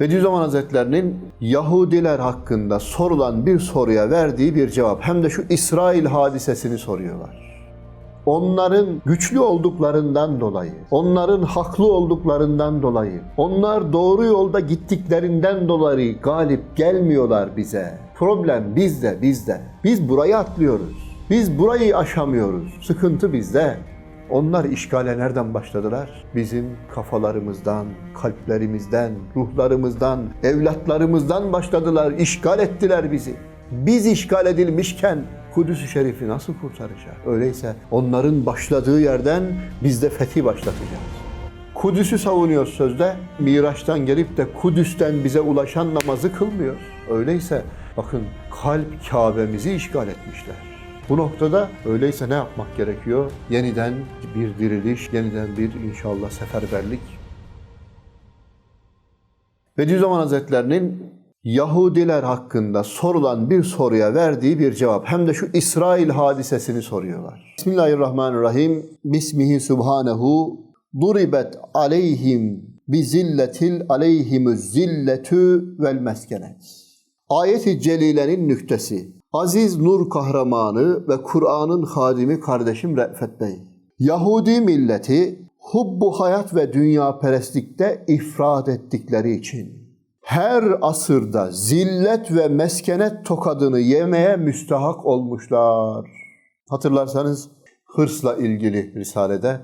Bediüzzaman Hazretlerinin Yahudiler hakkında sorulan bir soruya verdiği bir cevap. Hem de şu İsrail hadisesini soruyorlar. Onların güçlü olduklarından dolayı, onların haklı olduklarından dolayı, onlar doğru yolda gittiklerinden dolayı galip gelmiyorlar bize. Problem bizde, bizde. Biz burayı atlıyoruz. Biz burayı aşamıyoruz. Sıkıntı bizde. Onlar işgale nereden başladılar? Bizim kafalarımızdan, kalplerimizden, ruhlarımızdan, evlatlarımızdan başladılar. İşgal ettiler bizi. Biz işgal edilmişken Kudüs-ü Şerif'i nasıl kurtaracağız? Öyleyse onların başladığı yerden biz de fethi başlatacağız. Kudüs'ü savunuyor sözde. Miraç'tan gelip de Kudüs'ten bize ulaşan namazı kılmıyor. Öyleyse bakın kalp Kabe'mizi işgal etmişler. Bu noktada öyleyse ne yapmak gerekiyor? Yeniden bir diriliş, yeniden bir inşallah seferberlik. Bediüzzaman Hazretlerinin Yahudiler hakkında sorulan bir soruya verdiği bir cevap. Hem de şu İsrail hadisesini soruyorlar. Bismillahirrahmanirrahim. Bismihi subhanehu duribet aleyhim bi zilletil aleyhimü zilletü vel meskenet. Ayet-i Celile'nin nüktesi. Aziz Nur kahramanı ve Kur'an'ın hadimi kardeşim Re'fet Bey. Yahudi milleti hubbu hayat ve dünya perestlikte ifrat ettikleri için her asırda zillet ve meskenet tokadını yemeye müstahak olmuşlar. Hatırlarsanız hırsla ilgili risalede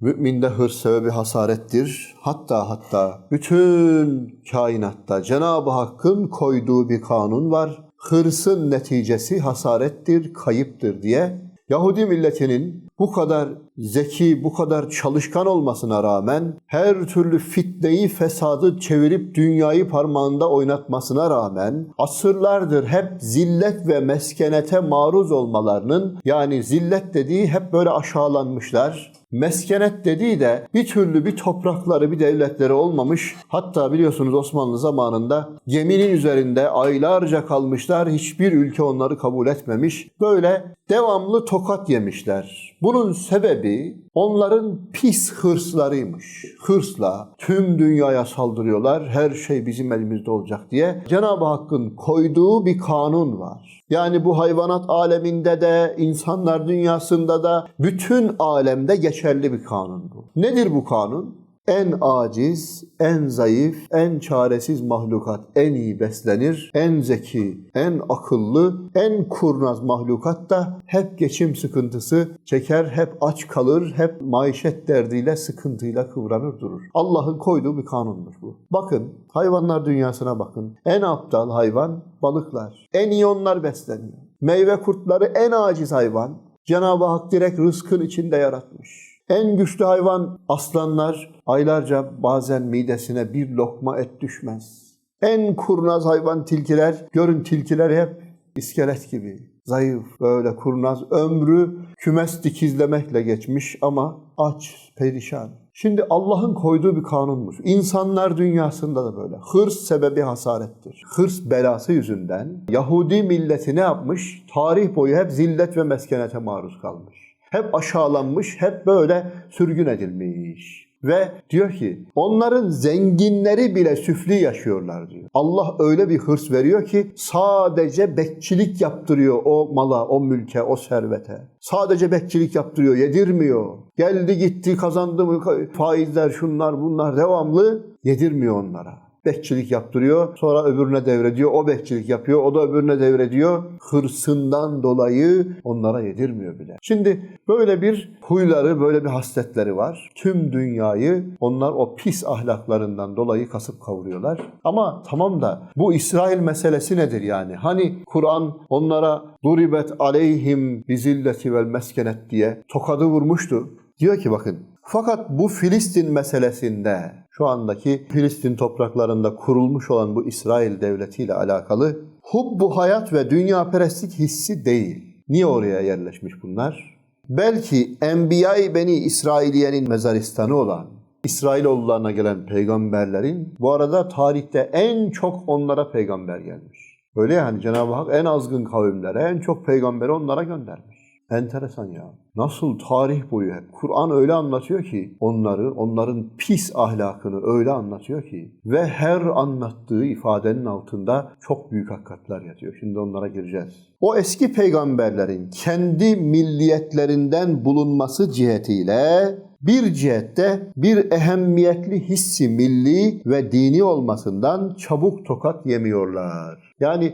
müminde hırs sebebi hasarettir. Hatta hatta bütün kainatta Cenab-ı Hakk'ın koyduğu bir kanun var. Hırsın neticesi hasarettir, kayıptır diye Yahudi milletinin bu kadar zeki, bu kadar çalışkan olmasına rağmen her türlü fitneyi, fesadı çevirip dünyayı parmağında oynatmasına rağmen asırlardır hep zillet ve meskenete maruz olmalarının yani zillet dediği hep böyle aşağılanmışlar. Meskenet dediği de bir türlü bir toprakları, bir devletleri olmamış. Hatta biliyorsunuz Osmanlı zamanında geminin üzerinde aylarca kalmışlar. Hiçbir ülke onları kabul etmemiş. Böyle devamlı tokat yemişler. Bunun sebebi onların pis hırslarıymış. Hırsla tüm dünyaya saldırıyorlar. Her şey bizim elimizde olacak diye. Cenab-ı Hakk'ın koyduğu bir kanun var. Yani bu hayvanat aleminde de, insanlar dünyasında da, bütün alemde geçerli bir kanun bu. Nedir bu kanun? En aciz, en zayıf, en çaresiz mahlukat en iyi beslenir. En zeki, en akıllı, en kurnaz mahlukat da hep geçim sıkıntısı çeker, hep aç kalır, hep maişet derdiyle, sıkıntıyla kıvranır durur. Allah'ın koyduğu bir kanundur bu. Bakın, hayvanlar dünyasına bakın. En aptal hayvan balıklar. En iyi onlar besleniyor. Meyve kurtları en aciz hayvan. Cenab-ı Hak direkt rızkın içinde yaratmış. En güçlü hayvan aslanlar aylarca bazen midesine bir lokma et düşmez. En kurnaz hayvan tilkiler, görün tilkiler hep iskelet gibi. Zayıf, böyle kurnaz, ömrü kümes dikizlemekle geçmiş ama aç, perişan. Şimdi Allah'ın koyduğu bir kanunmuş. İnsanlar dünyasında da böyle. Hırs sebebi hasarettir. Hırs belası yüzünden Yahudi milleti ne yapmış? Tarih boyu hep zillet ve meskenete maruz kalmış hep aşağılanmış, hep böyle sürgün edilmiş. Ve diyor ki onların zenginleri bile süfli yaşıyorlar diyor. Allah öyle bir hırs veriyor ki sadece bekçilik yaptırıyor o mala, o mülke, o servete. Sadece bekçilik yaptırıyor, yedirmiyor. Geldi gitti kazandı mı faizler şunlar bunlar devamlı yedirmiyor onlara bekçilik yaptırıyor. Sonra öbürüne devrediyor. O bekçilik yapıyor. O da öbürüne devrediyor. Hırsından dolayı onlara yedirmiyor bile. Şimdi böyle bir huyları, böyle bir hasletleri var. Tüm dünyayı onlar o pis ahlaklarından dolayı kasıp kavuruyorlar. Ama tamam da bu İsrail meselesi nedir yani? Hani Kur'an onlara duribet aleyhim bizilleti vel meskenet diye tokadı vurmuştu. Diyor ki bakın fakat bu Filistin meselesinde şu andaki Filistin topraklarında kurulmuş olan bu İsrail devletiyle alakalı hubbu hayat ve dünya perestlik hissi değil. Niye oraya yerleşmiş bunlar? Belki Enbiya-i Beni İsrailiye'nin mezaristanı olan İsrailoğullarına gelen peygamberlerin bu arada tarihte en çok onlara peygamber gelmiş. Öyle yani Cenab-ı Hak en azgın kavimlere en çok peygamberi onlara göndermiş. Enteresan ya. Nasıl tarih boyu hep. Kur'an öyle anlatıyor ki onları, onların pis ahlakını öyle anlatıyor ki ve her anlattığı ifadenin altında çok büyük hakikatler yatıyor. Şimdi onlara gireceğiz. O eski peygamberlerin kendi milliyetlerinden bulunması cihetiyle bir cihette bir ehemmiyetli hissi milli ve dini olmasından çabuk tokat yemiyorlar. Yani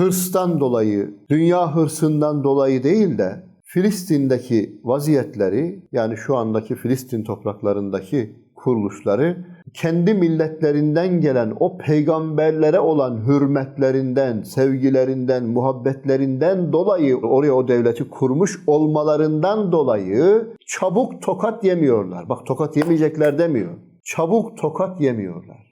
hırstan dolayı, dünya hırsından dolayı değil de Filistin'deki vaziyetleri yani şu andaki Filistin topraklarındaki kuruluşları kendi milletlerinden gelen o peygamberlere olan hürmetlerinden, sevgilerinden, muhabbetlerinden dolayı oraya o devleti kurmuş olmalarından dolayı çabuk tokat yemiyorlar. Bak tokat yemeyecekler demiyor. Çabuk tokat yemiyorlar.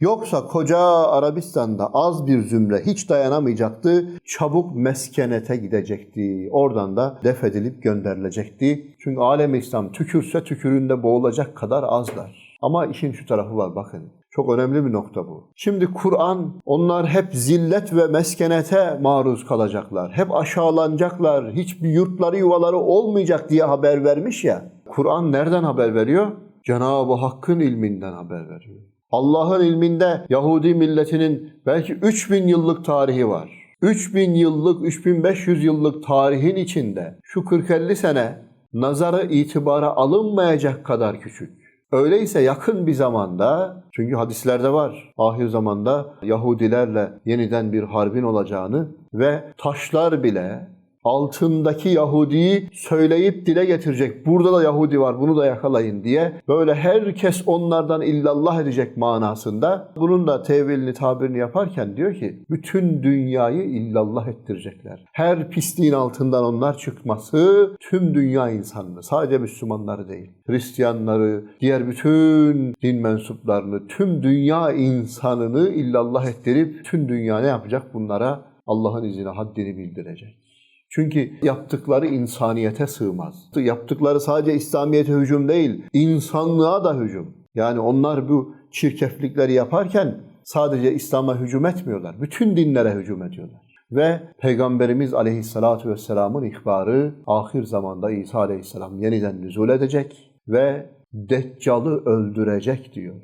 Yoksa koca Arabistan'da az bir zümre hiç dayanamayacaktı. Çabuk meskenete gidecekti. Oradan da def edilip gönderilecekti. Çünkü alem İslam tükürse tüküründe boğulacak kadar azlar. Ama işin şu tarafı var bakın. Çok önemli bir nokta bu. Şimdi Kur'an onlar hep zillet ve meskenete maruz kalacaklar. Hep aşağılanacaklar. Hiçbir yurtları yuvaları olmayacak diye haber vermiş ya. Kur'an nereden haber veriyor? Cenab-ı Hakk'ın ilminden haber veriyor. Allah'ın ilminde Yahudi milletinin belki 3000 yıllık tarihi var. 3000 yıllık, 3500 yıllık tarihin içinde şu 40-50 sene nazara itibara alınmayacak kadar küçük. Öyleyse yakın bir zamanda, çünkü hadislerde var, ahir zamanda Yahudilerle yeniden bir harbin olacağını ve taşlar bile altındaki Yahudi'yi söyleyip dile getirecek. Burada da Yahudi var bunu da yakalayın diye. Böyle herkes onlardan illallah edecek manasında. Bunun da tevilini tabirini yaparken diyor ki bütün dünyayı illallah ettirecekler. Her pisliğin altından onlar çıkması tüm dünya insanını sadece Müslümanları değil. Hristiyanları, diğer bütün din mensuplarını, tüm dünya insanını illallah ettirip tüm dünya ne yapacak? Bunlara Allah'ın izniyle haddini bildirecek. Çünkü yaptıkları insaniyete sığmaz. Yaptıkları sadece İslamiyet'e hücum değil, insanlığa da hücum. Yani onlar bu çirkeflikleri yaparken sadece İslam'a hücum etmiyorlar. Bütün dinlere hücum ediyorlar. Ve Peygamberimiz Aleyhisselatü Vesselam'ın ihbarı ahir zamanda İsa Aleyhisselam yeniden nüzul edecek ve Deccal'ı öldürecek diyor.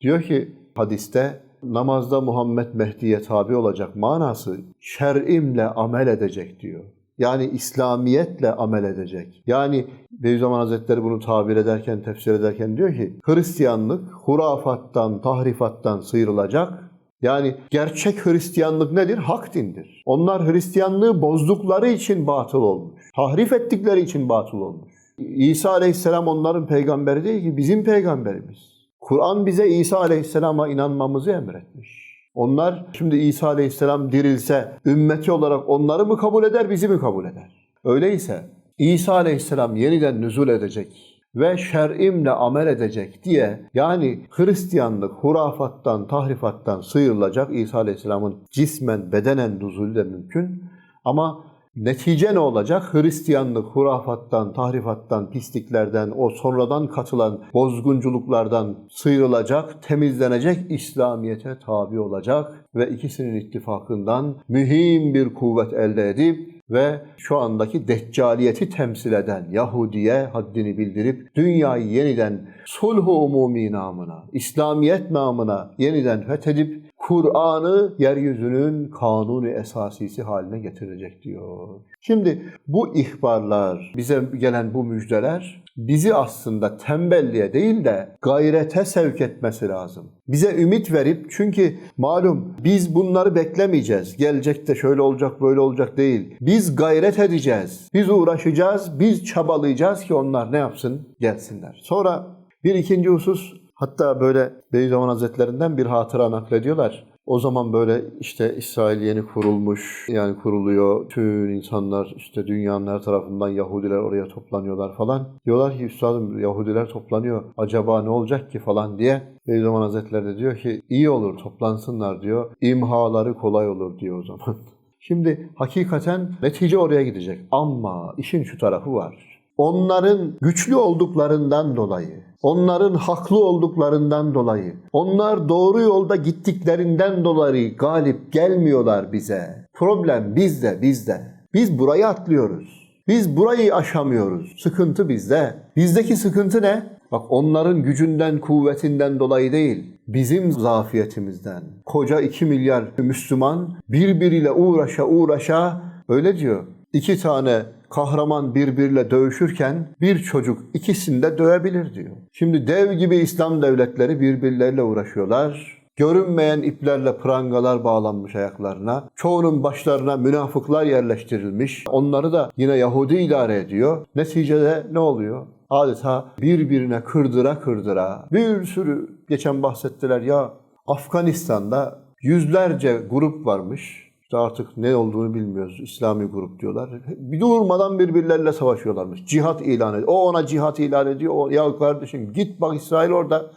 Diyor ki hadiste namazda Muhammed Mehdi'ye tabi olacak manası şer'imle amel edecek diyor. Yani İslamiyetle amel edecek. Yani Beyüzzaman Hazretleri bunu tabir ederken, tefsir ederken diyor ki Hristiyanlık hurafattan, tahrifattan sıyrılacak. Yani gerçek Hristiyanlık nedir? Hak dindir. Onlar Hristiyanlığı bozdukları için batıl olmuş. Tahrif ettikleri için batıl olmuş. İsa Aleyhisselam onların peygamberi değil ki bizim peygamberimiz. Kur'an bize İsa Aleyhisselam'a inanmamızı emretmiş. Onlar şimdi İsa Aleyhisselam dirilse ümmeti olarak onları mı kabul eder, bizi mi kabul eder? Öyleyse İsa Aleyhisselam yeniden nüzul edecek ve şer'imle amel edecek diye yani Hristiyanlık hurafattan, tahrifattan sıyrılacak İsa Aleyhisselam'ın cismen, bedenen nüzulü de mümkün ama Netice ne olacak? Hristiyanlık hurafattan, tahrifattan, pisliklerden, o sonradan katılan bozgunculuklardan sıyrılacak, temizlenecek, İslamiyet'e tabi olacak ve ikisinin ittifakından mühim bir kuvvet elde edip ve şu andaki deccaliyeti temsil eden Yahudiye haddini bildirip dünyayı yeniden sulh-u umumi namına, İslamiyet namına yeniden fethedip Kur'an'ı yeryüzünün kanuni esasisi haline getirecek diyor. Şimdi bu ihbarlar, bize gelen bu müjdeler bizi aslında tembelliğe değil de gayrete sevk etmesi lazım. Bize ümit verip çünkü malum biz bunları beklemeyeceğiz. Gelecek de şöyle olacak böyle olacak değil. Biz gayret edeceğiz. Biz uğraşacağız. Biz çabalayacağız ki onlar ne yapsın? Gelsinler. Sonra bir ikinci husus hatta böyle Beyzaman Hazretlerinden bir hatıra naklediyorlar. O zaman böyle işte İsrail yeni kurulmuş yani kuruluyor. Tüm insanlar işte dünyanın her tarafından Yahudiler oraya toplanıyorlar falan. Diyorlar ki üstadım Yahudiler toplanıyor. Acaba ne olacak ki falan diye. Beyzaman Hazretleri de diyor ki iyi olur toplansınlar diyor. İmhaları kolay olur diyor o zaman. Şimdi hakikaten netice oraya gidecek. Ama işin şu tarafı var. Onların güçlü olduklarından dolayı, onların haklı olduklarından dolayı, onlar doğru yolda gittiklerinden dolayı galip gelmiyorlar bize. Problem bizde, bizde. Biz burayı atlıyoruz. Biz burayı aşamıyoruz. Sıkıntı bizde. Bizdeki sıkıntı ne? Bak onların gücünden, kuvvetinden dolayı değil. Bizim zafiyetimizden. Koca 2 milyar Müslüman birbiriyle uğraşa uğraşa öyle diyor. İki tane kahraman birbiriyle dövüşürken bir çocuk ikisini de dövebilir diyor. Şimdi dev gibi İslam devletleri birbirleriyle uğraşıyorlar. Görünmeyen iplerle prangalar bağlanmış ayaklarına. Çoğunun başlarına münafıklar yerleştirilmiş. Onları da yine Yahudi idare ediyor. Neticede ne oluyor? Adeta birbirine kırdıra kırdıra bir sürü geçen bahsettiler ya Afganistan'da yüzlerce grup varmış. İşte artık ne olduğunu bilmiyoruz. İslami grup diyorlar. Bir durmadan birbirleriyle savaşıyorlarmış. Cihat ilan ediyor. O ona cihat ilan ediyor. O, ya kardeşim git bak İsrail orada.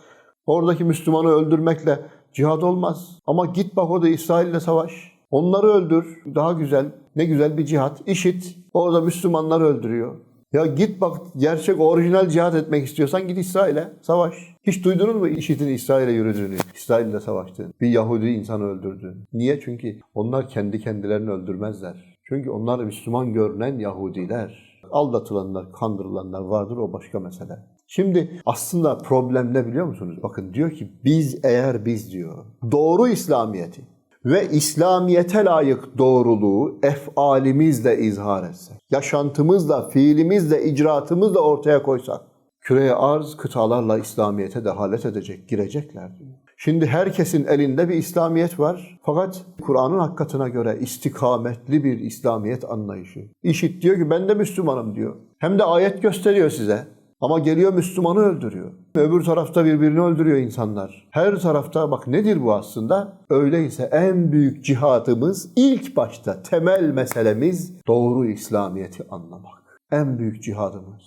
Oradaki Müslümanı öldürmekle cihat olmaz. Ama git bak orada İsrail'le savaş. Onları öldür. Daha güzel. Ne güzel bir cihat. İşit. Orada Müslümanları öldürüyor. Ya git bak gerçek orijinal cihat etmek istiyorsan git İsrail'e savaş. Hiç duydunuz mu IŞİD'in İsrail'e yürüdüğünü, İsrail'le savaştığını, bir Yahudi insanı öldürdüğünü? Niye? Çünkü onlar kendi kendilerini öldürmezler. Çünkü onlar Müslüman görünen Yahudiler. Aldatılanlar, kandırılanlar vardır o başka mesele. Şimdi aslında problem ne biliyor musunuz? Bakın diyor ki biz eğer biz diyor doğru İslamiyeti ve İslamiyete layık doğruluğu efalimizle izhar etsek, yaşantımızla, fiilimizle, icraatımızla ortaya koysak, küreye arz kıtalarla İslamiyete dehalet edecek, girecekler. Şimdi herkesin elinde bir İslamiyet var. Fakat Kur'an'ın hakikatine göre istikametli bir İslamiyet anlayışı. İşit diyor ki ben de Müslümanım diyor. Hem de ayet gösteriyor size. Ama geliyor Müslümanı öldürüyor. Öbür tarafta birbirini öldürüyor insanlar. Her tarafta bak nedir bu aslında? Öyleyse en büyük cihadımız ilk başta temel meselemiz doğru İslamiyet'i anlamak. En büyük cihadımız.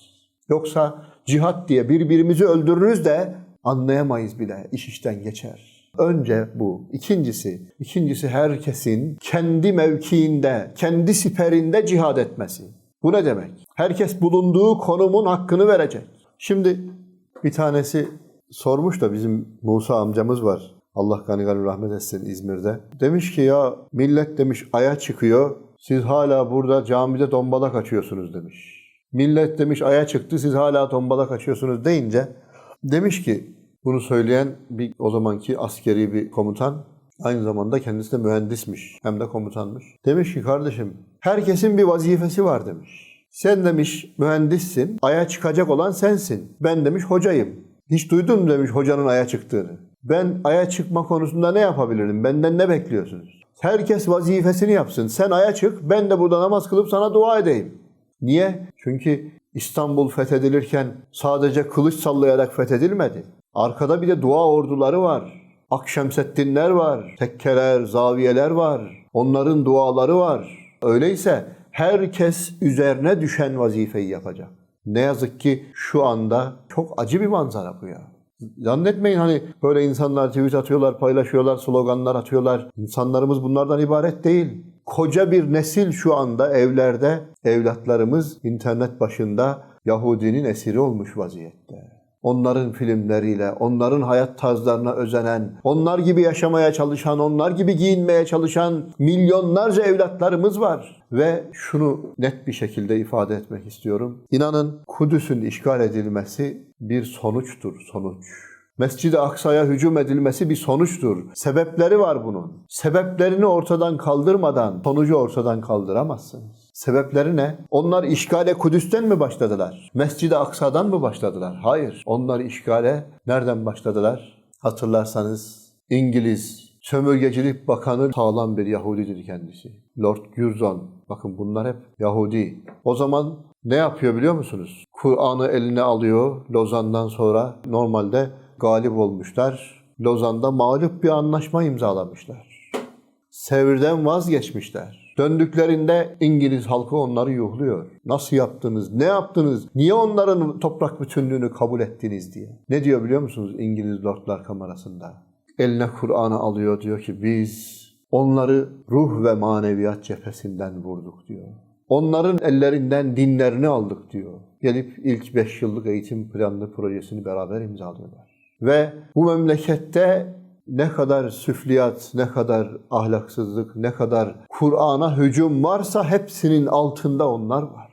Yoksa cihat diye birbirimizi öldürürüz de anlayamayız bile. İş işten geçer. Önce bu. İkincisi, ikincisi herkesin kendi mevkiinde, kendi siperinde cihad etmesi. Bu ne demek? Herkes bulunduğu konumun hakkını verecek. Şimdi bir tanesi sormuş da bizim Musa amcamız var. Allah gani gani rahmet etsin İzmir'de. Demiş ki ya millet demiş aya çıkıyor. Siz hala burada camide dombalak açıyorsunuz demiş. Millet demiş aya çıktı siz hala dombalak açıyorsunuz deyince demiş ki bunu söyleyen bir o zamanki askeri bir komutan aynı zamanda kendisi de mühendismiş hem de komutanmış. Demiş ki kardeşim herkesin bir vazifesi var demiş. Sen demiş mühendissin, aya çıkacak olan sensin. Ben demiş hocayım. Hiç duydun mu demiş hocanın aya çıktığını. Ben aya çıkma konusunda ne yapabilirim? Benden ne bekliyorsunuz? Herkes vazifesini yapsın. Sen aya çık, ben de burada namaz kılıp sana dua edeyim. Niye? Çünkü İstanbul fethedilirken sadece kılıç sallayarak fethedilmedi. Arkada bir de dua orduları var. Akşemseddinler var, tekkeler, zaviyeler var. Onların duaları var. Öyleyse herkes üzerine düşen vazifeyi yapacak. Ne yazık ki şu anda çok acı bir manzara bu ya. Zannetmeyin hani böyle insanlar tweet atıyorlar, paylaşıyorlar, sloganlar atıyorlar. İnsanlarımız bunlardan ibaret değil. Koca bir nesil şu anda evlerde, evlatlarımız internet başında Yahudinin esiri olmuş vaziyette onların filmleriyle, onların hayat tarzlarına özenen, onlar gibi yaşamaya çalışan, onlar gibi giyinmeye çalışan milyonlarca evlatlarımız var. Ve şunu net bir şekilde ifade etmek istiyorum. İnanın Kudüs'ün işgal edilmesi bir sonuçtur, sonuç. Mescid-i Aksa'ya hücum edilmesi bir sonuçtur. Sebepleri var bunun. Sebeplerini ortadan kaldırmadan sonucu ortadan kaldıramazsınız. Sebepleri ne? Onlar işgale Kudüs'ten mi başladılar? Mescid-i Aksa'dan mı başladılar? Hayır. Onlar işgale nereden başladılar? Hatırlarsanız İngiliz sömürgecilik bakanı sağlam bir Yahudidir kendisi. Lord Curzon. Bakın bunlar hep Yahudi. O zaman ne yapıyor biliyor musunuz? Kur'an'ı eline alıyor Lozan'dan sonra. Normalde galip olmuşlar. Lozan'da mağlup bir anlaşma imzalamışlar. Sevirden vazgeçmişler. Döndüklerinde İngiliz halkı onları yuhluyor. Nasıl yaptınız? Ne yaptınız? Niye onların toprak bütünlüğünü kabul ettiniz diye. Ne diyor biliyor musunuz İngiliz Lordlar Kamerası'nda? Eline Kur'an'ı alıyor diyor ki biz onları ruh ve maneviyat cephesinden vurduk diyor. Onların ellerinden dinlerini aldık diyor. Gelip ilk 5 yıllık eğitim planlı projesini beraber imzalıyorlar. Ve bu memlekette ne kadar süfliyat, ne kadar ahlaksızlık, ne kadar Kur'an'a hücum varsa hepsinin altında onlar var.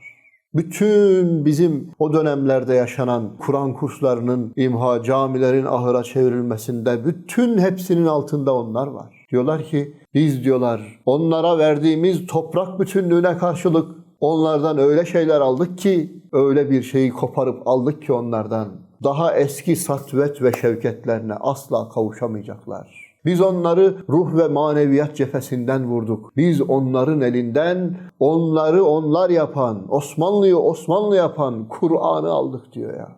Bütün bizim o dönemlerde yaşanan Kur'an kurslarının imha, camilerin ahıra çevrilmesinde bütün hepsinin altında onlar var. Diyorlar ki biz diyorlar onlara verdiğimiz toprak bütünlüğüne karşılık onlardan öyle şeyler aldık ki öyle bir şeyi koparıp aldık ki onlardan daha eski satvet ve şevketlerine asla kavuşamayacaklar. Biz onları ruh ve maneviyat cephesinden vurduk. Biz onların elinden onları onlar yapan, Osmanlı'yı Osmanlı yapan Kur'an'ı aldık diyor ya.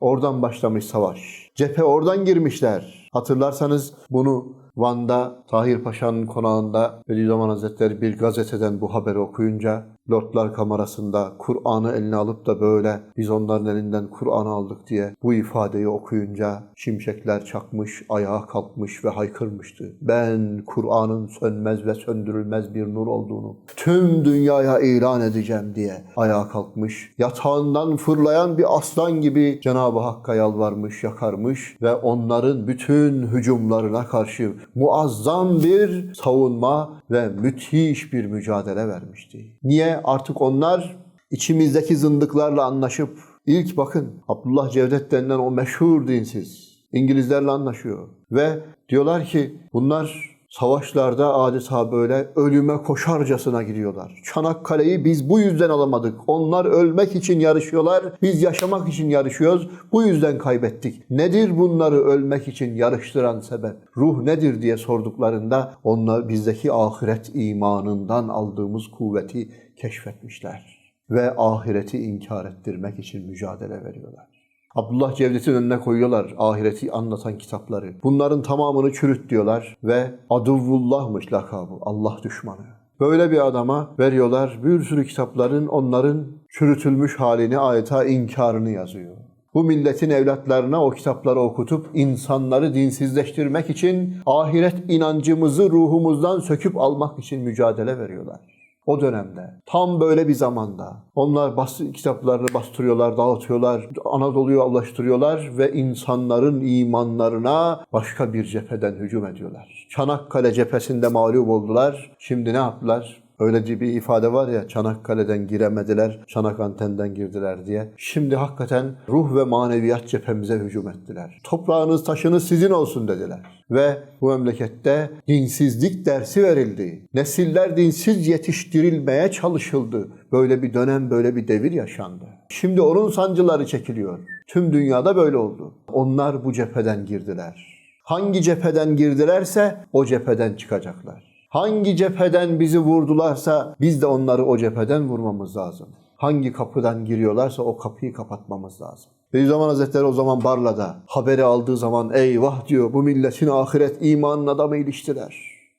Oradan başlamış savaş. Cephe oradan girmişler. Hatırlarsanız bunu Van'da Tahir Paşa'nın konağında Bediüzzaman Hazretleri bir gazeteden bu haberi okuyunca Lordlar Kamerası'nda Kur'an'ı eline alıp da böyle biz onların elinden Kur'an'ı aldık diye bu ifadeyi okuyunca şimşekler çakmış, ayağa kalkmış ve haykırmıştı. Ben Kur'an'ın sönmez ve söndürülmez bir nur olduğunu tüm dünyaya ilan edeceğim diye ayağa kalkmış. Yatağından fırlayan bir aslan gibi Cenab-ı Hakk'a yalvarmış, yakarmış ve onların bütün hücumlarına karşı muazzam bir savunma ve müthiş bir mücadele vermişti. Niye? Artık onlar içimizdeki zındıklarla anlaşıp ilk bakın Abdullah Cevdet denilen o meşhur dinsiz İngilizlerle anlaşıyor. Ve diyorlar ki bunlar savaşlarda adeta böyle ölüme koşarcasına gidiyorlar. Çanakkale'yi biz bu yüzden alamadık. Onlar ölmek için yarışıyorlar. Biz yaşamak için yarışıyoruz. Bu yüzden kaybettik. Nedir bunları ölmek için yarıştıran sebep? Ruh nedir diye sorduklarında onlar bizdeki ahiret imanından aldığımız kuvveti keşfetmişler. Ve ahireti inkar ettirmek için mücadele veriyorlar. Abdullah Cevdet'in önüne koyuyorlar ahireti anlatan kitapları. Bunların tamamını çürüt diyorlar ve aduvullahmış lakabı. Allah düşmanı. Böyle bir adama veriyorlar bir sürü kitapların onların çürütülmüş halini adeta inkarını yazıyor. Bu milletin evlatlarına o kitapları okutup insanları dinsizleştirmek için ahiret inancımızı ruhumuzdan söküp almak için mücadele veriyorlar. O dönemde. Tam böyle bir zamanda. Onlar bas, kitaplarını bastırıyorlar, dağıtıyorlar, Anadolu'yu allaştırıyorlar ve insanların imanlarına başka bir cepheden hücum ediyorlar. Çanakkale cephesinde mağlup oldular. Şimdi ne yaptılar? Öyle bir ifade var ya Çanakkale'den giremediler, Çanak antenden girdiler diye. Şimdi hakikaten ruh ve maneviyat cephemize hücum ettiler. Toprağınız taşınız sizin olsun dediler. Ve bu memlekette dinsizlik dersi verildi. Nesiller dinsiz yetiştirilmeye çalışıldı. Böyle bir dönem, böyle bir devir yaşandı. Şimdi onun sancıları çekiliyor. Tüm dünyada böyle oldu. Onlar bu cepheden girdiler. Hangi cepheden girdilerse o cepheden çıkacaklar. Hangi cepheden bizi vurdularsa biz de onları o cepheden vurmamız lazım. Hangi kapıdan giriyorlarsa o kapıyı kapatmamız lazım. Bediüzzaman Hazretleri o zaman Barla'da haberi aldığı zaman eyvah diyor bu milletin ahiret imanına adamı iliştiler.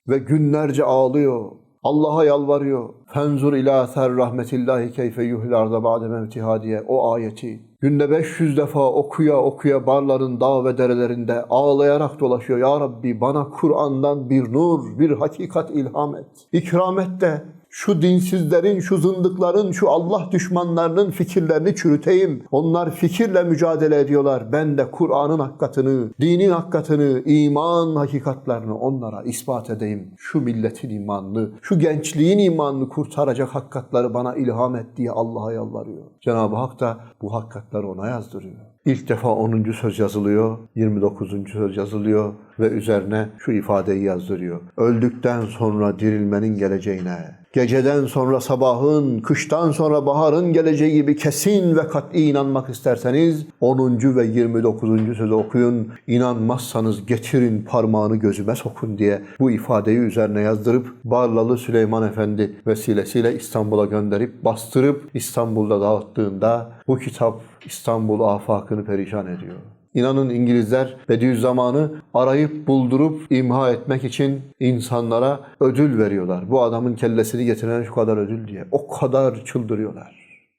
Ve günlerce ağlıyor. Allah'a yalvarıyor. Fenzur ila ser rahmetillahi keyfe yuhil arda ba'de mevtiha diye o ayeti. Günde 500 defa okuya okuya barların dağ ve derelerinde ağlayarak dolaşıyor. Ya Rabbi bana Kur'an'dan bir nur, bir hakikat ilham et. İkram et de şu dinsizlerin, şu zındıkların, şu Allah düşmanlarının fikirlerini çürüteyim. Onlar fikirle mücadele ediyorlar. Ben de Kur'an'ın hakikatını, dinin hakikatını, iman hakikatlarını onlara ispat edeyim. Şu milletin imanını, şu gençliğin imanını kurtaracak hakikatları bana ilham et diye Allah'a yalvarıyor. Cenab-ı Hak da bu hakikatları ona yazdırıyor. İlk defa 10. söz yazılıyor, 29. söz yazılıyor ve üzerine şu ifadeyi yazdırıyor. Öldükten sonra dirilmenin geleceğine, geceden sonra sabahın, kıştan sonra baharın geleceği gibi kesin ve kat'i inanmak isterseniz 10. ve 29. sözü okuyun. İnanmazsanız getirin parmağını gözüme sokun diye bu ifadeyi üzerine yazdırıp Barlalı Süleyman Efendi vesilesiyle İstanbul'a gönderip bastırıp İstanbul'da dağıttığında bu kitap İstanbul afakını perişan ediyor. İnanın İngilizler Bediüzzaman'ı arayıp buldurup imha etmek için insanlara ödül veriyorlar. Bu adamın kellesini getiren şu kadar ödül diye. O kadar çıldırıyorlar.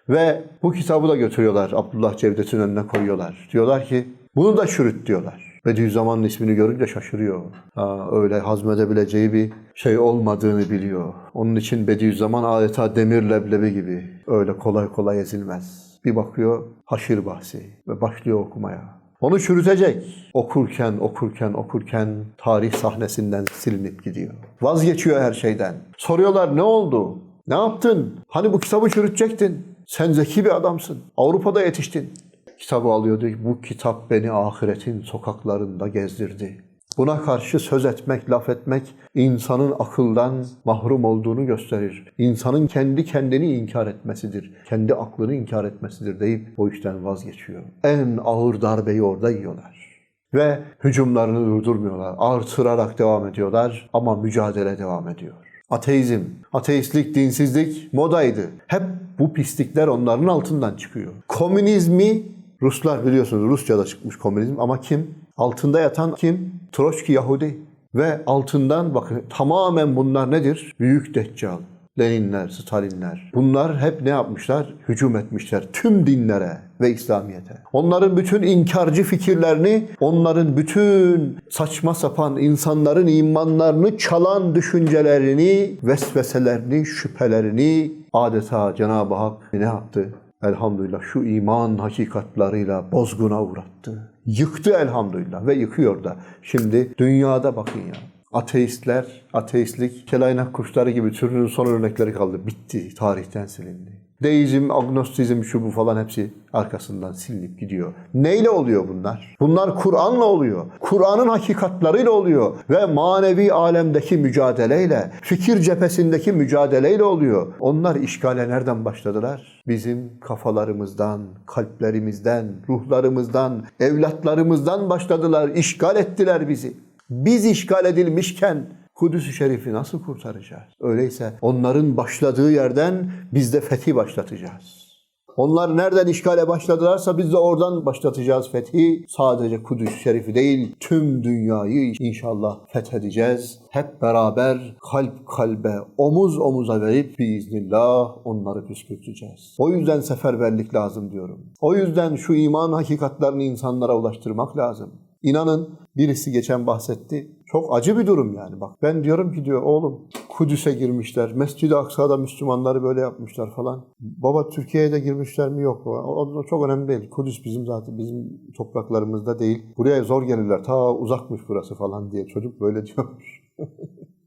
Ve bu kitabı da götürüyorlar Abdullah Cevdet'in önüne koyuyorlar. Diyorlar ki bunu da çürüt diyorlar. Bediüzzaman'ın ismini görünce şaşırıyor. Ha, öyle hazmedebileceği bir şey olmadığını biliyor. Onun için Bediüzzaman adeta demir leblebi gibi. Öyle kolay kolay ezilmez. Bir bakıyor haşir bahsi ve başlıyor okumaya. Onu çürütecek. Okurken, okurken, okurken tarih sahnesinden silinip gidiyor. Vazgeçiyor her şeyden. Soruyorlar ne oldu? Ne yaptın? Hani bu kitabı çürütecektin? Sen zeki bir adamsın. Avrupa'da yetiştin. Kitabı alıyor diyor ki bu kitap beni ahiretin sokaklarında gezdirdi. Buna karşı söz etmek, laf etmek insanın akıldan mahrum olduğunu gösterir. İnsanın kendi kendini inkar etmesidir. Kendi aklını inkar etmesidir deyip o işten vazgeçiyor. En ağır darbeyi orada yiyorlar. Ve hücumlarını durdurmuyorlar. Artırarak devam ediyorlar ama mücadele devam ediyor. Ateizm, ateistlik, dinsizlik modaydı. Hep bu pislikler onların altından çıkıyor. Komünizmi Ruslar biliyorsunuz Rusça'da çıkmış komünizm ama kim? Altında yatan kim? Troçki Yahudi. Ve altından bakın tamamen bunlar nedir? Büyük Deccal. Leninler, Stalinler. Bunlar hep ne yapmışlar? Hücum etmişler tüm dinlere ve İslamiyet'e. Onların bütün inkarcı fikirlerini, onların bütün saçma sapan insanların imanlarını çalan düşüncelerini, vesveselerini, şüphelerini adeta Cenab-ı Hak ne yaptı? Elhamdülillah şu iman hakikatlarıyla bozguna uğrattı. Yıktı elhamdülillah ve yıkıyor da. Şimdi dünyada bakın ya. Ateistler, ateistlik, kelaynak kuşları gibi türünün son örnekleri kaldı. Bitti, tarihten silindi. Deizm, agnostizm, şu bu falan hepsi arkasından silinip gidiyor. Neyle oluyor bunlar? Bunlar Kur'an'la oluyor. Kur'an'ın hakikatlarıyla oluyor. Ve manevi alemdeki mücadeleyle, fikir cephesindeki mücadeleyle oluyor. Onlar işgale nereden başladılar? Bizim kafalarımızdan, kalplerimizden, ruhlarımızdan, evlatlarımızdan başladılar. İşgal ettiler bizi. Biz işgal edilmişken Kudüs-ü Şerif'i nasıl kurtaracağız? Öyleyse onların başladığı yerden biz de fethi başlatacağız. Onlar nereden işgale başladılarsa biz de oradan başlatacağız fethi. Sadece Kudüs-ü Şerif'i değil, tüm dünyayı inşallah fethedeceğiz. Hep beraber kalp kalbe, omuz omuza verip biiznillah onları püskürteceğiz. O yüzden seferberlik lazım diyorum. O yüzden şu iman hakikatlerini insanlara ulaştırmak lazım. İnanın birisi geçen bahsetti. Çok acı bir durum yani bak. Ben diyorum ki diyor oğlum Kudüs'e girmişler. Mescid-i Aksa'da Müslümanları böyle yapmışlar falan. Baba Türkiye'ye de girmişler mi yok? O, o çok önemli değil. Kudüs bizim zaten bizim topraklarımızda değil. Buraya zor gelirler. Ta uzakmış burası falan diye çocuk böyle diyormuş.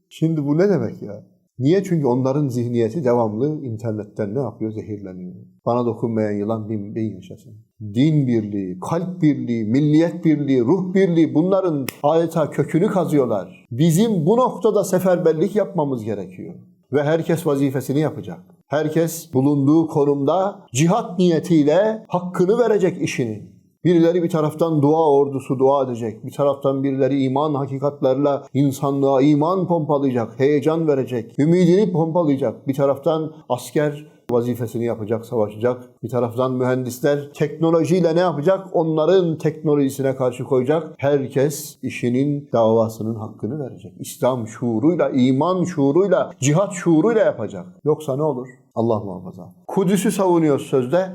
Şimdi bu ne demek ya? Niye? Çünkü onların zihniyeti devamlı internetten ne yapıyor? Zehirleniyor. Bana dokunmayan yılan bin bin yaşasın. Din birliği, kalp birliği, milliyet birliği, ruh birliği bunların adeta kökünü kazıyorlar. Bizim bu noktada seferberlik yapmamız gerekiyor. Ve herkes vazifesini yapacak. Herkes bulunduğu konumda cihat niyetiyle hakkını verecek işinin. Birileri bir taraftan dua ordusu dua edecek. Bir taraftan birileri iman hakikatlerle insanlığa iman pompalayacak, heyecan verecek, ümidini pompalayacak. Bir taraftan asker vazifesini yapacak, savaşacak. Bir taraftan mühendisler teknolojiyle ne yapacak? Onların teknolojisine karşı koyacak. Herkes işinin davasının hakkını verecek. İslam şuuruyla, iman şuuruyla, cihat şuuruyla yapacak. Yoksa ne olur? Allah muhafaza. Kudüs'ü savunuyor sözde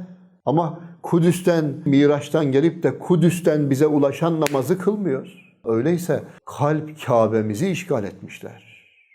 ama Kudüs'ten, Miraç'tan gelip de Kudüs'ten bize ulaşan namazı kılmıyor. Öyleyse kalp Kabe'mizi işgal etmişler.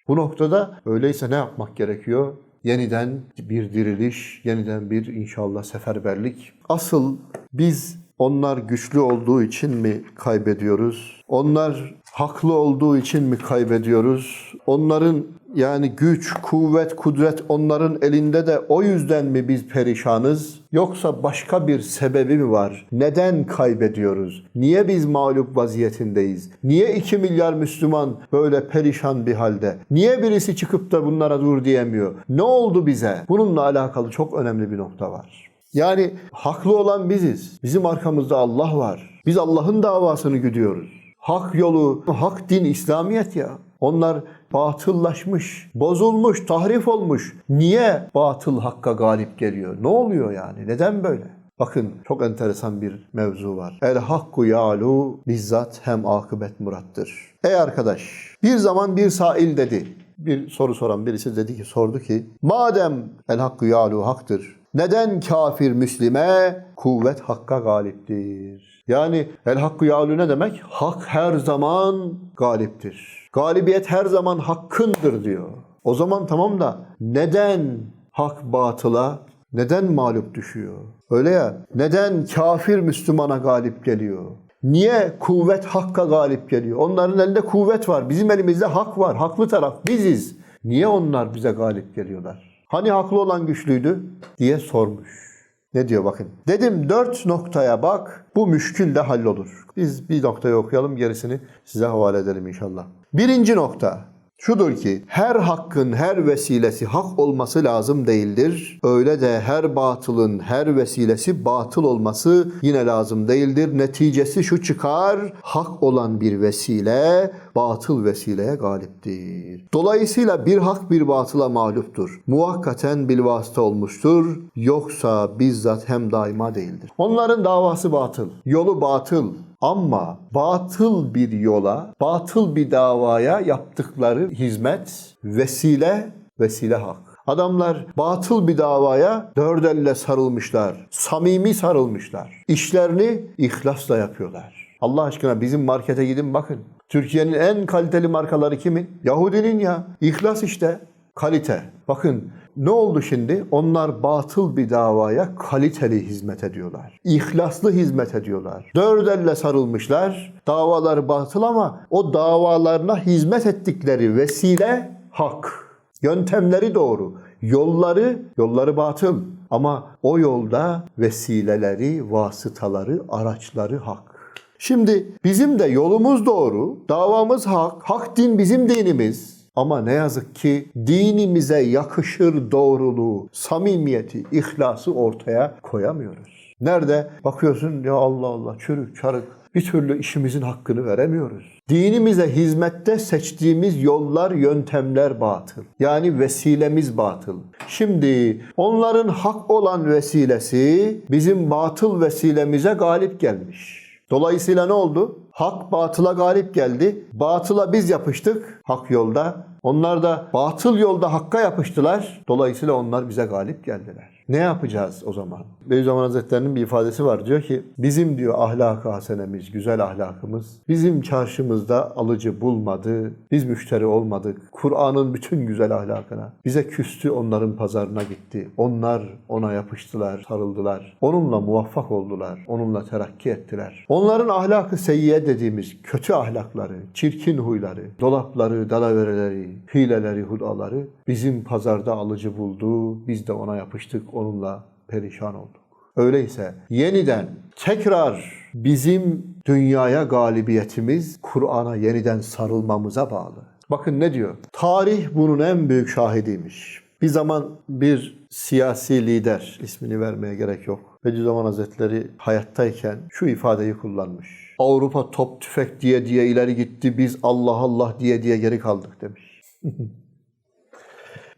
Bu noktada öyleyse ne yapmak gerekiyor? Yeniden bir diriliş, yeniden bir inşallah seferberlik. Asıl biz onlar güçlü olduğu için mi kaybediyoruz? Onlar haklı olduğu için mi kaybediyoruz? Onların yani güç, kuvvet, kudret onların elinde de o yüzden mi biz perişanız? Yoksa başka bir sebebi mi var? Neden kaybediyoruz? Niye biz mağlup vaziyetindeyiz? Niye 2 milyar Müslüman böyle perişan bir halde? Niye birisi çıkıp da bunlara dur diyemiyor? Ne oldu bize? Bununla alakalı çok önemli bir nokta var. Yani haklı olan biziz. Bizim arkamızda Allah var. Biz Allah'ın davasını güdüyoruz. Hak yolu, hak din İslamiyet ya. Onlar batıllaşmış, bozulmuş, tahrif olmuş. Niye batıl hakka galip geliyor? Ne oluyor yani? Neden böyle? Bakın çok enteresan bir mevzu var. El hakku yalu bizzat hem akıbet murattır. Ey arkadaş bir zaman bir sail dedi. Bir soru soran birisi dedi ki sordu ki madem el hakku yalu haktır neden kafir Müslime kuvvet hakka galiptir? Yani el hakkı yâlü ne demek? Hak her zaman galiptir. Galibiyet her zaman hakkındır diyor. O zaman tamam da neden hak batıla, neden mağlup düşüyor? Öyle ya, neden kafir Müslümana galip geliyor? Niye kuvvet hakka galip geliyor? Onların elinde kuvvet var, bizim elimizde hak var. Haklı taraf biziz. Niye onlar bize galip geliyorlar? Hani haklı olan güçlüydü diye sormuş. Ne diyor bakın. Dedim dört noktaya bak bu müşkül de hallolur. Biz bir noktayı okuyalım gerisini size havale edelim inşallah. Birinci nokta şudur ki her hakkın her vesilesi hak olması lazım değildir. Öyle de her batılın her vesilesi batıl olması yine lazım değildir. Neticesi şu çıkar hak olan bir vesile batıl vesileye galiptir. Dolayısıyla bir hak bir batıla mağluptur. Muhakkaten bil vasıta olmuştur. Yoksa bizzat hem daima değildir. Onların davası batıl. Yolu batıl. Ama batıl bir yola, batıl bir davaya yaptıkları hizmet, vesile, vesile hak. Adamlar batıl bir davaya dört elle sarılmışlar, samimi sarılmışlar. İşlerini ihlasla yapıyorlar. Allah aşkına bizim markete gidin bakın. Türkiye'nin en kaliteli markaları kimin? Yahudinin ya. İhlas işte. Kalite. Bakın ne oldu şimdi? Onlar batıl bir davaya kaliteli hizmet ediyorlar. İhlaslı hizmet ediyorlar. Dört elle sarılmışlar. Davaları batıl ama o davalarına hizmet ettikleri vesile hak. Yöntemleri doğru. Yolları, yolları batıl. Ama o yolda vesileleri, vasıtaları, araçları hak. Şimdi bizim de yolumuz doğru, davamız hak, hak din bizim dinimiz. Ama ne yazık ki dinimize yakışır doğruluğu, samimiyeti, ihlası ortaya koyamıyoruz. Nerede? Bakıyorsun ya Allah Allah çürük çarık bir türlü işimizin hakkını veremiyoruz. Dinimize hizmette seçtiğimiz yollar, yöntemler batıl. Yani vesilemiz batıl. Şimdi onların hak olan vesilesi bizim batıl vesilemize galip gelmiş. Dolayısıyla ne oldu? Hak batıla galip geldi. Batıla biz yapıştık hak yolda. Onlar da batıl yolda hakka yapıştılar. Dolayısıyla onlar bize galip geldiler. Ne yapacağız o zaman? Beyüzzaman Hazretleri'nin bir ifadesi var. Diyor ki bizim diyor ahlak-ı hasenemiz, güzel ahlakımız bizim çarşımızda alıcı bulmadı. Biz müşteri olmadık. Kur'an'ın bütün güzel ahlakına. Bize küstü onların pazarına gitti. Onlar ona yapıştılar, sarıldılar. Onunla muvaffak oldular. Onunla terakki ettiler. Onların ahlakı seyyiye dediğimiz kötü ahlakları, çirkin huyları, dolapları, dalavereleri, hileleri, hudaları bizim pazarda alıcı buldu. Biz de ona yapıştık, onunla perişan olduk. Öyleyse yeniden tekrar bizim dünyaya galibiyetimiz Kur'an'a yeniden sarılmamıza bağlı. Bakın ne diyor? Tarih bunun en büyük şahidiymiş. Bir zaman bir siyasi lider, ismini vermeye gerek yok. Bediüzzaman Hazretleri hayattayken şu ifadeyi kullanmış. Avrupa top tüfek diye diye ileri gitti, biz Allah Allah diye diye geri kaldık demiş.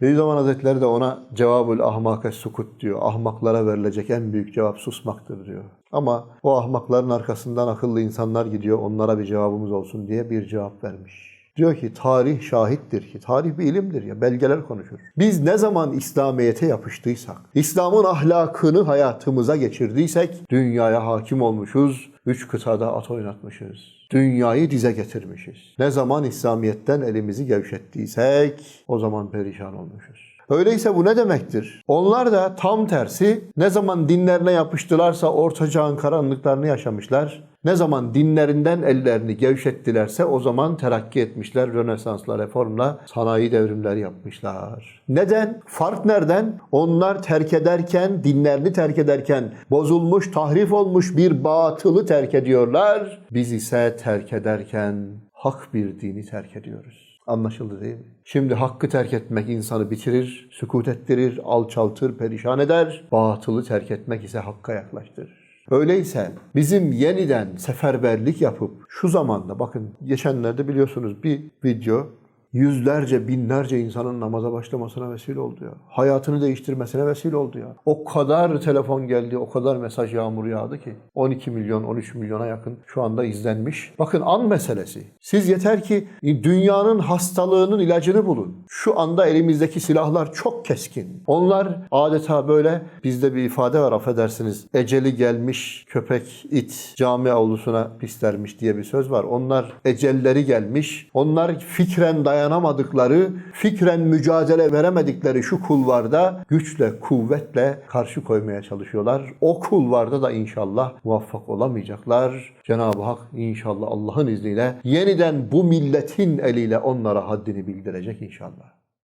Bediüzzaman Hazretleri de ona cevabül ahmake sukut diyor. Ahmaklara verilecek en büyük cevap susmaktır diyor. Ama o ahmakların arkasından akıllı insanlar gidiyor. Onlara bir cevabımız olsun diye bir cevap vermiş. Diyor ki tarih şahittir ki, tarih bir ilimdir ya, belgeler konuşur. Biz ne zaman İslamiyet'e yapıştıysak, İslam'ın ahlakını hayatımıza geçirdiysek, dünyaya hakim olmuşuz, üç kıtada at oynatmışız. Dünyayı dize getirmişiz. Ne zaman İslamiyet'ten elimizi gevşettiysek, o zaman perişan olmuşuz. Öyleyse bu ne demektir? Onlar da tam tersi ne zaman dinlerine yapıştılarsa orta çağın karanlıklarını yaşamışlar. Ne zaman dinlerinden ellerini gevşettilerse o zaman terakki etmişler. Rönesansla, reformla sanayi devrimleri yapmışlar. Neden? Fark nereden? Onlar terk ederken, dinlerini terk ederken bozulmuş, tahrif olmuş bir batılı terk ediyorlar. Biz ise terk ederken hak bir dini terk ediyoruz. Anlaşıldı değil mi? Şimdi hakkı terk etmek insanı bitirir, sükut ettirir, alçaltır, perişan eder. Batılı terk etmek ise hakka yaklaştırır. Öyleyse bizim yeniden seferberlik yapıp şu zamanda bakın geçenlerde biliyorsunuz bir video yüzlerce binlerce insanın namaza başlamasına vesile oldu ya. Hayatını değiştirmesine vesile oldu ya. O kadar telefon geldi, o kadar mesaj yağmuru yağdı ki 12 milyon, 13 milyona yakın şu anda izlenmiş. Bakın an meselesi. Siz yeter ki dünyanın hastalığının ilacını bulun. Şu anda elimizdeki silahlar çok keskin. Onlar adeta böyle bizde bir ifade var affedersiniz. Eceli gelmiş köpek it cami avlusuna pislermiş diye bir söz var. Onlar ecelleri gelmiş. Onlar fikren dayanamadıkları, fikren mücadele veremedikleri şu kulvarda güçle, kuvvetle karşı koymaya çalışıyorlar. O kulvarda da inşallah muvaffak olamayacaklar. Cenab-ı Hak inşallah Allah'ın izniyle yeniden bu milletin eliyle onlara haddini bildirecek inşallah.